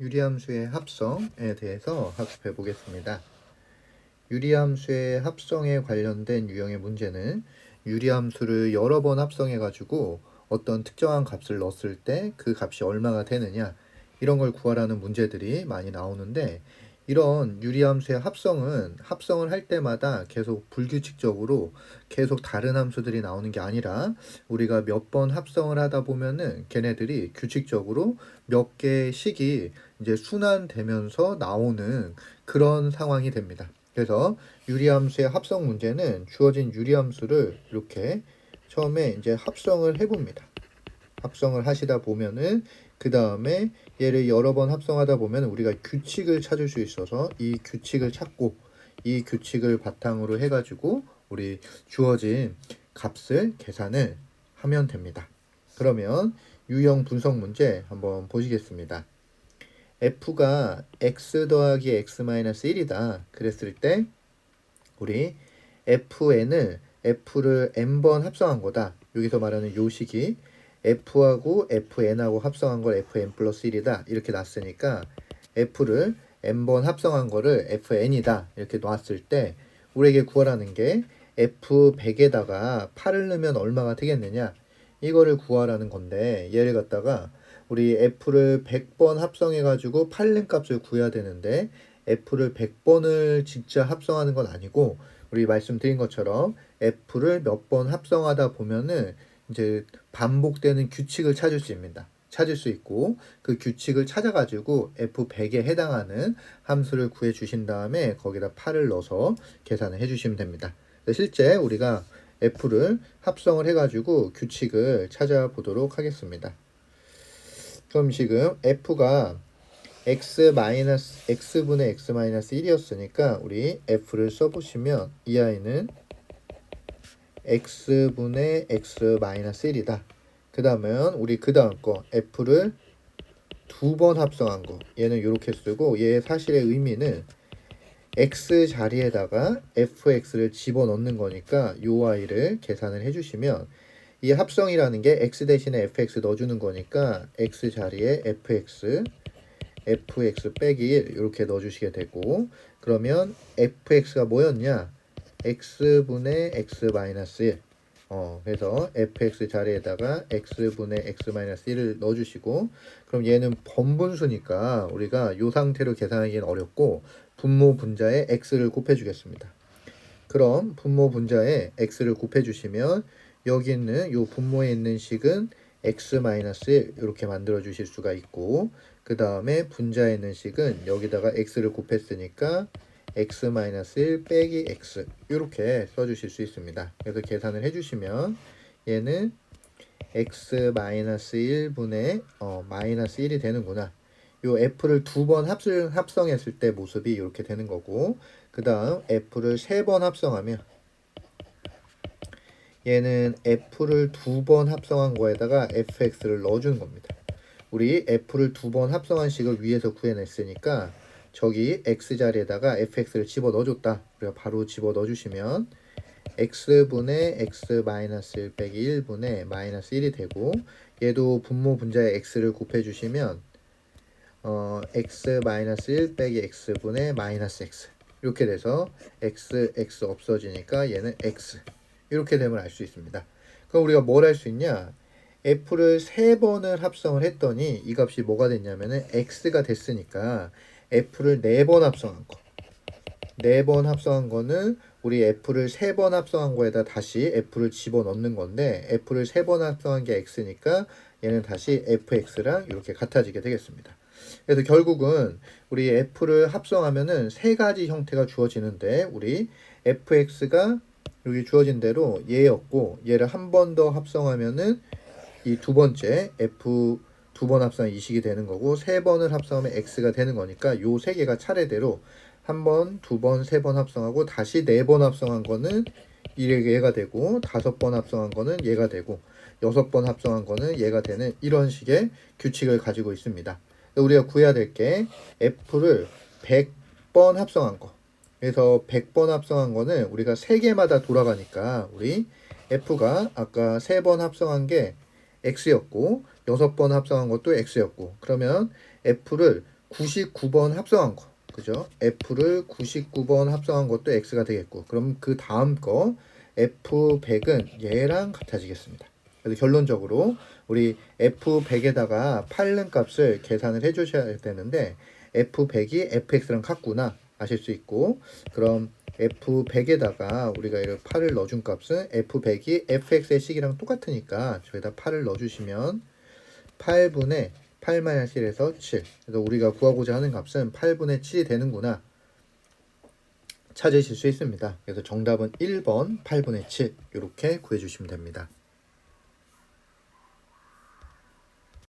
유리함수의 합성에 대해서 학습해 보겠습니다. 유리함수의 합성에 관련된 유형의 문제는 유리함수를 여러 번 합성해 가지고 어떤 특정한 값을 넣었을 때 그 값이 얼마가 되느냐 이런 걸 구하라는 문제들이 많이 나오는데 이런 유리함수의 합성은 합성을 할 때마다 계속 불규칙적으로 계속 다른 함수들이 나오는 게 아니라 우리가 몇 번 합성을 하다 보면은 걔네들이 규칙적으로 몇 개씩이 이제 순환되면서 나오는 그런 상황이 됩니다. 그래서 유리함수의 합성 문제는 주어진 유리함수를 이렇게 처음에 이제 합성을 해봅니다. 합성을 하시다 보면은 그 다음에 얘를 여러 번 합성하다 보면 우리가 규칙을 찾을 수 있어서 이 규칙을 찾고 이 규칙을 바탕으로 해가지고 우리 주어진 값을 계산을 하면 됩니다. 그러면 유형 분석 문제 한번 보시겠습니다. F가 x 더하기 x 마이너스 1이다. 그랬을 때 우리 fn을 f를 n번 합성한 거다. 여기서 말하는 요식이 f하고 fn하고 합성한 걸 fn 플러스 1이다. 이렇게 놨으니까 f를 n번 합성한 거를 fn이다. 이렇게 놨을 때 우리에게 구하라는 게 f100에다가 8을 넣으면 얼마가 되겠느냐? 이거를 구하라는 건데 얘를 갖다가 우리 f를 100번 합성해 가지고 8는 값을 구해야 되는데 f를 100번을 진짜 합성하는 건 아니고 우리 말씀드린 것처럼 f를 몇 번 합성하다 보면은 이제 반복되는 규칙을 찾을 수 있습니다. 찾을 수 있고 그 규칙을 찾아가지고 f100에 해당하는 함수를 구해 주신 다음에 거기다 8을 넣어서 계산을 해 주시면 됩니다. 실제 우리가 f를 합성을 해가지고 규칙을 찾아보도록 하겠습니다. 그럼 지금 f가 x 마이너스 x분의 x 마이너스 1이었으니까 우리 f를 써보시면 이 아이는 x분의 x 마이너스 1이다. 그 다음은 우리 그 다음 거 f를 두 번 합성한 거 얘는 이렇게 쓰고 얘의 사실의 의미는 x 자리에다가 fx를 집어넣는 거니까 요 아이를 계산을 해주시면 이 합성이라는 게 x 대신에 fx 넣어주는 거니까 x 자리에 fx fx 빼기 1 이렇게 넣어주시게 되고 그러면 fx가 뭐였냐 x분의 x 마이너스 1 어, 그래서 fx 자리에다가 x분의 x 마이너스 1을 넣어주시고 그럼 얘는 번분수니까 우리가 이 상태로 계산하기는 어렵고 분모 분자에 x를 곱해주겠습니다. 그럼 분모 분자에 x를 곱해주시면 여기 있는 이 분모에 있는 식은 x 마이너스 1 이렇게 만들어 주실 수가 있고 그 다음에 분자에 있는 식은 여기다가 x를 곱했으니까 x 마이너스 1 빼기 x 이렇게 써 주실 수 있습니다. 그래서 계산을 해 주시면 얘는 x 마이너스 1분의 어, 마이너스 1이 되는구나. 요 f를 두 번 합성, 합성했을 때 모습이 이렇게 되는 거고 그 다음 f를 세 번 합성하면 얘는 f를 두 번 합성한 거에다가 fx를 넣어주는 겁니다. 우리 f를 두 번 합성한 식을 위에서 구해냈으니까 저기 x 자리에다가 fx를 집어 넣어줬다. 우리가 바로 집어 넣어주시면 x분의 x 마이너스 1 빼기 1분의 마이너스 1이 되고 얘도 분모 분자에 x를 곱해주시면 어, x 마이너스 1 빼기 x분의 마이너스 x 이렇게 돼서 x, x 없어지니까 얘는 x 이렇게 되면 알 수 있습니다. 그럼 우리가 뭘 할 수 있냐? f를 세 번을 합성을 했더니 이 값이 뭐가 됐냐면은 x가 됐으니까 f를 네 번 합성한 거. 네 번 합성한 거는 우리 f를 세 번 합성한 거에다 다시 f를 집어 넣는 건데 f를 세 번 합성한 게 x니까 얘는 다시 fx랑 이렇게 같아지게 되겠습니다. 그래서 결국은 우리 f를 합성하면은 세 가지 형태가 주어지는데 우리 fx가 여기 주어진 대로 얘였고 얘를 한 번 더 합성하면은 이 두 번째 f 두 번 합성 이식이 되는 거고 세 번을 합성하면 x가 되는 거니까 요 세 개가 차례대로 한 번, 두 번, 세 번 합성하고 다시 네 번 합성한 거는 얘가 되고 다섯 번 합성한 거는 얘가 되고 여섯 번 합성한 거는 얘가 되는 이런 식의 규칙을 가지고 있습니다. 우리가 구해야 될 게 f를 100번 합성한 거. 그래서 100번 합성한 거는 우리가 세 개마다 돌아가니까 우리 f가 아까 세번 합성한 게 x였고 여섯 번 합성한 것도 x였고 그러면 f를 99번 합성한 거. 그죠? F를 99번 합성한 것도 X가 되겠고. 그럼 그 다음 거 F100은 얘랑 같아지겠습니다. 그래서 결론적으로 우리 F100에다가 8는 값을 계산을 해 주셔야 되는데 F100이 fx랑 같구나 아실 수 있고 그럼 F100에다가 우리가 이를 8을 넣어준 값은 F100이 fx의 식이랑 똑같으니까 저기다 8을 넣어주시면 8분의 8-1에서 7 그래서 우리가 구하고자 하는 값은 8분의 7이 되는구나 찾으실 수 있습니다. 그래서 정답은 1번 8분의 7 이렇게 구해주시면 됩니다.